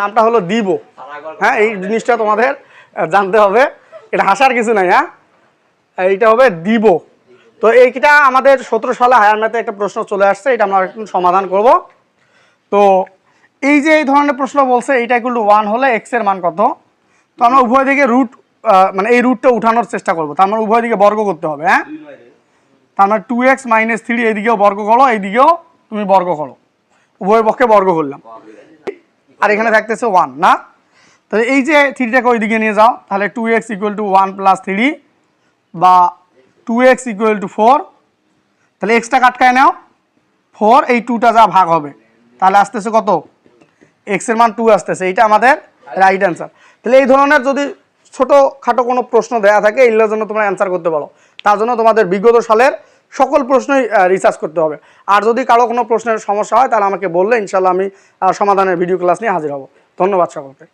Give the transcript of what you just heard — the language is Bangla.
নামটা হলো দিব। হ্যাঁ এই জিনিসটা তোমাদের জানতে হবে। এটা হাসার কিছু নাই হ্যাঁ? এইটা হবে দিব। তো এইটা আমাদের সতেরো সালে হায়ার একটা প্রশ্ন চলে আসছে, এটা আমরা একটু সমাধান করব। তো এই যে এই ধরনের প্রশ্ন বলছে, এইটা টু ওয়ান হলে এক্সের মান কত? তো আমরা উভয় দিকে রুট মানে এই রুটটা উঠানোর চেষ্টা করব। তার মানে উভয় দিকে বর্গ করতে হবে হ্যাঁ? তার মানে টু এক্স মাইনাস থ্রি এইদিকেও বর্গ করো, এইদিকেও তুমি বর্গ করো। উভয় পক্ষে বর্গ করলাম। আর এখানে থাকতেছে ওয়ান না? তাহলে এই যে থ্রিটাকে ওইদিকে নিয়ে যাও, তাহলে two x equal to one plus three বা two x equal to four তাহলে এক্সটা কাটকায় নাও। ফোর এই টুটা যা ভাগ হবে, তাহলে আসতেছে কত? এক্সের মান টু আসতেছে, এইটা আমাদের রাইট অ্যান্সার তাহলে এই ধরনের যদি ছোটো খাটো কোনো প্রশ্ন দেয়া থাকে এইগুলোর জন্য তোমরা অ্যান্সার করতে পারো। তার জন্য তোমাদের বিগত সালের সকল প্রশ্নই রিসার্চ করতে হবে। আর যদি কারও কোনো প্রশ্নের সমস্যা হয়, তাহলে আমাকে বললে ইনশাল্লাহ আমি সমাধানের ভিডিও ক্লাস নিয়ে হাজির হব। ধন্যবাদ সকলকে।